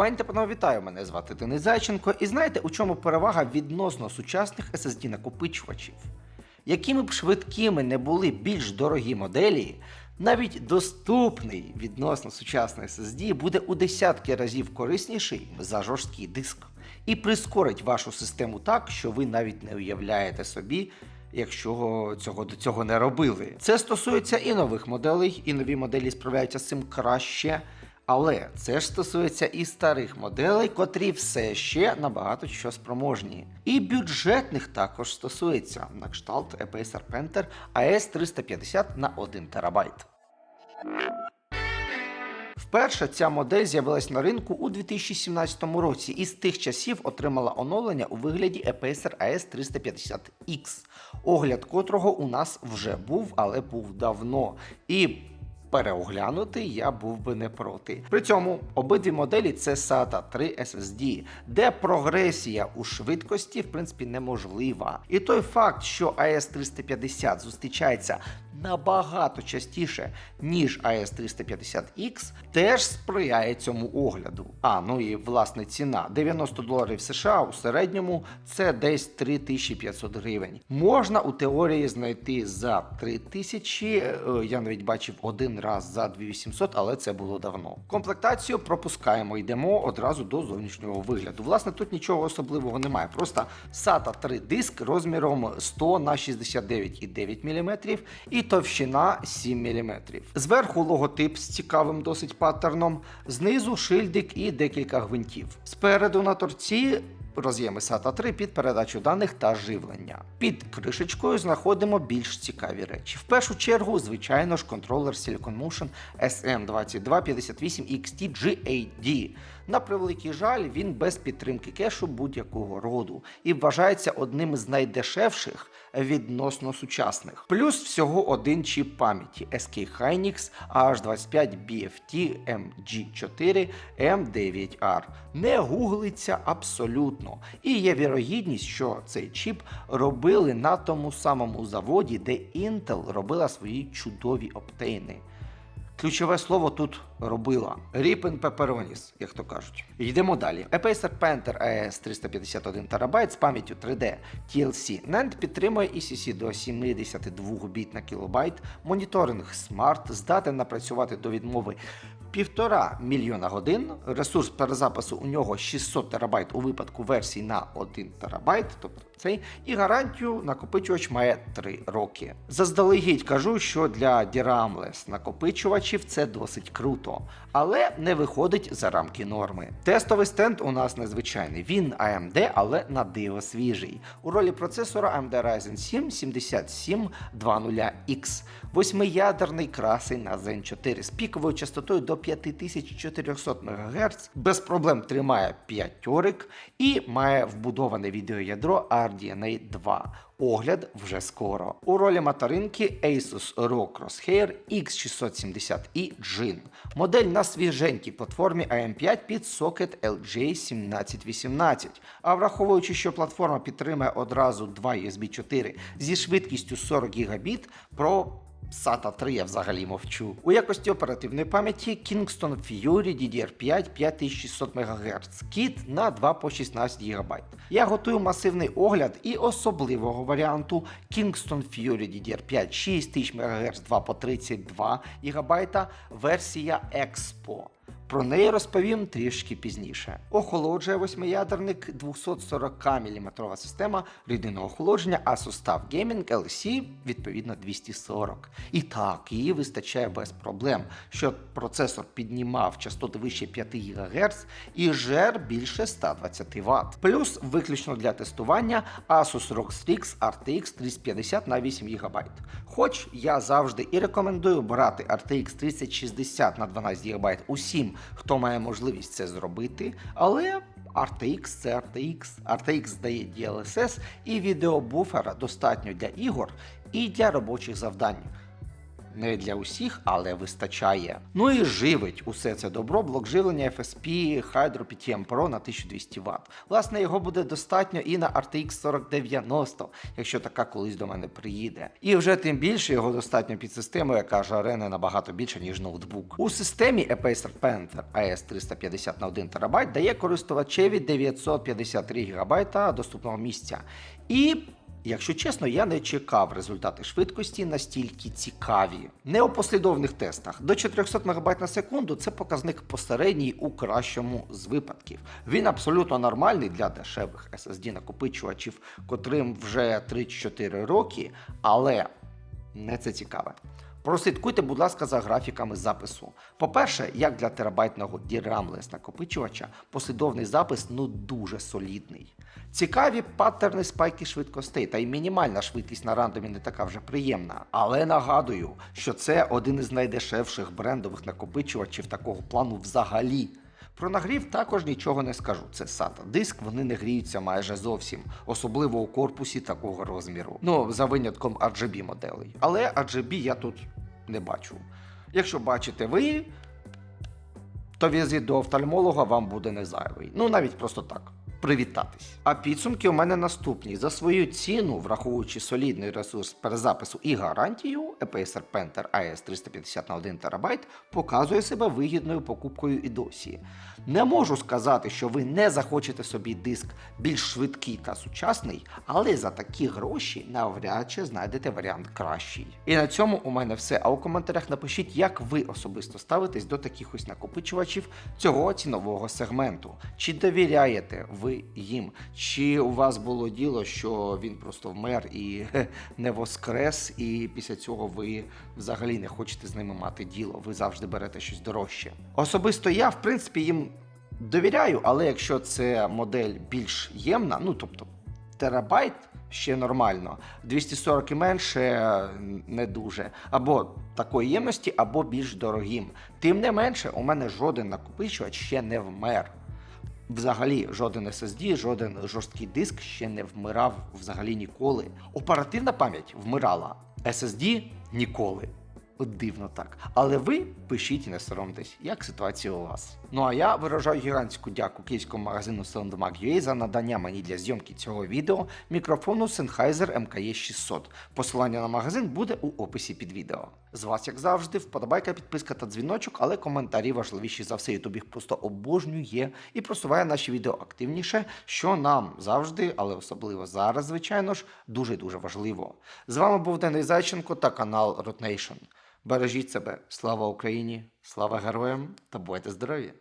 Пані та панове, вітаю! Мене звати Денис Зайченко. І знаєте, у чому перевага відносно сучасних SSD накопичувачів? Якими б швидкими не були більш дорогі моделі, навіть доступний відносно сучасний SSD буде у десятки разів корисніший за жорсткий диск і прискорить вашу систему так, що ви навіть не уявляєте собі, якщо цього до цього не робили. Це стосується і нових моделей, і нові моделі справляються з цим краще. Але це ж стосується і старих моделей, котрі все ще набагато що спроможні. І бюджетних також стосується на кшталт Acer Panther AS 350 на 1 терабайт. Вперше ця модель з'явилась на ринку у 2017 році і з тих часів отримала оновлення у вигляді Acer AS 350X, огляд котрого у нас вже був, але був давно. І переоглянути я був би не проти. При цьому обидві моделі це SATA 3 SSD, де прогресія у швидкості в принципі неможлива. І той факт, що AS 350 зустрічається набагато частіше, ніж AS 350X, теж сприяє цьому огляду. А ну і власне ціна 90 доларів США у середньому це десь 3500 гривень. Можна у теорії знайти за 3000, е, я навіть бачив один раз за 2800, але це було давно. Комплектацію пропускаємо, йдемо одразу до зовнішнього вигляду. Власне, тут нічого особливого немає. Просто SATA 3 диск розміром 100 на 69,9 мм і товщина 7 мм. Зверху логотип з цікавим досить паттерном, знизу шильдик і декілька гвинтів. Спереду на торці роз'єми SATA 3 під передачу даних та живлення. Під кришечкою знаходимо більш цікаві речі. В першу чергу, звичайно ж, контролер Silicon Motion SM2258XT GAD. На превеликий жаль, він без підтримки кешу будь-якого роду і вважається одним з найдешевших відносно сучасних. Плюс всього один чіп пам'яті SK Hynix AH25 BFT MG4 M9R. Не гуглиться абсолютно. І є вірогідність, що цей чіп робили на тому самому заводі, де Intel робила свої чудові оптейни. Ключове слово тут робила. Ріпен Пепероніс, як то кажуть. Йдемо далі. Acer Panther AES 351 ТБ з пам'яттю 3D TLC NAND підтримує ECC до 72 біт на кілобайт. Моніторинг Smart здатен напрацювати до відмови півтора мільйона годин. Ресурс перезапису у нього 600 ТБ у випадку версії на 1 ТБ, тобто цей, і гарантію накопичувач має 3 роки. Заздалегідь кажу, що для DRAM-less накопичувачів це досить круто, але не виходить за рамки норми. Тестовий стенд у нас незвичайний. Він AMD, але на диво свіжий. У ролі процесора AMD Ryzen 7 7720X. Восьмиядерний красень на Zen 4 з піковою частотою до 5400 МГц, без проблем тримає 5 тьорик і має вбудоване відеоядро RDNA 2. Огляд вже скоро. У ролі материнки Asus ROG Crosshair X670i Jin. Модель на свіженькій платформі AM5 під сокет LJ1718. А враховуючи, що платформа підтримує одразу два USB 4 зі швидкістю 40 Гбіт, про SATA 3 я взагалі мовчу. У якості оперативної пам'яті Kingston Fury DDR5 5600 МГц, кіт на 2 по 16 ГБ. Я готую масивний огляд і особливого варіанту Kingston Fury DDR5 6000 МГц 2 по 32 ГБ, версія Expo. Про неї розповім трішки пізніше. Охолоджує восьмиядерник 240 мм система рідинного охолодження, а сустав Gaming LC відповідно 240. І так, її вистачає без проблем, щоб процесор піднімав частоти вище 5 ГГц і жер більше 120 Вт. Плюс виключно для тестування Asus ROG Strix RTX 3050 на 8 ГБ. Хоч я завжди і рекомендую брати RTX 3060 на 12 ГБ усім, хто має можливість це зробити, але RTX це RTX. RTX дає DLSS і відеобуфера достатньо для ігор і для робочих завдань. Не для усіх, але вистачає. Ну і живить усе це добро блок живлення FSP Hydro PTM Pro на 1200 Вт. Власне, його буде достатньо і на RTX 4090, якщо така колись до мене приїде. І вже тим більше його достатньо під систему, яка жаре не набагато більше, ніж ноутбук. У системі Apacer Panther AS 350 на 1 ТБ дає користувачеві 953 ГБ доступного місця. І Якщо чесно, я не чекав результати швидкості настільки цікаві. Не у послідовних тестах. До 400 МБ на секунду це показник посередній у кращому з випадків. Він абсолютно нормальний для дешевих SSD накопичувачів, котрим вже 3-4 роки, але не це цікаве. Прослідкуйте, будь ласка, за графіками запису. По-перше, як для терабайтного DRAM-лес накопичувача, послідовний запис ну дуже солідний. Цікаві паттерни спайки швидкостей, та й мінімальна швидкість на рандомі не така вже приємна. Але нагадую, що це один із найдешевших брендових накопичувачів такого плану взагалі. Про нагрів також нічого не скажу. Це SATA диск, вони не гріються майже зовсім, особливо у корпусі такого розміру. Ну, за винятком RGB моделей. Але RGB я тут не бачу. Якщо бачите ви, то візит до офтальмолога вам буде не зайвий. Ну навіть просто так. Привітатись. А підсумки у мене наступні. За свою ціну, враховуючи солідний ресурс перезапису і гарантію, Apacer Panther AS 350 на 1 ТБ показує себе вигідною покупкою і досі. Не можу сказати, що ви не захочете собі диск більш швидкий та сучасний, але за такі гроші навряд чи знайдете варіант кращий. І на цьому у мене все. А у коментарях напишіть, як ви особисто ставитесь до таких ось накопичувачів цього цінового сегменту. Чи довіряєте ви їм? Чи у вас було діло, що він просто вмер і не воскрес, і після цього ви взагалі не хочете з ними мати діло? Ви завжди берете щось дорожче. Особисто я, в принципі, їм довіряю, але якщо це модель більш ємна, ну тобто терабайт. Ще нормально, 240 і менше не дуже. Або такої ємності, або більш дорогим. Тим не менше, у мене жоден накопичувач ще не вмер. Взагалі, жоден SSD, жоден жорсткий диск ще не вмирав взагалі ніколи. Оперативна пам'ять вмирала, SSD ніколи. От дивно так. Але ви пишіть і не соромтесь, як ситуація у вас. Ну а я виражаю гігантську дяку київському магазину SoundMag.ua за надання мені для зйомки цього відео мікрофону Sennheiser MKE 600. Посилання на магазин буде у описі під відео. З вас, як завжди, вподобайка, підписка та дзвіночок, але коментарі важливіші за все. Ютуб їх просто обожнює і просуває наші відео активніше, що нам завжди, але особливо зараз, звичайно ж, дуже дуже важливо. З вами був Денис Зайченко та канал Ротнейшн. Бережіть себе, слава Україні, слава героям та будьте здорові!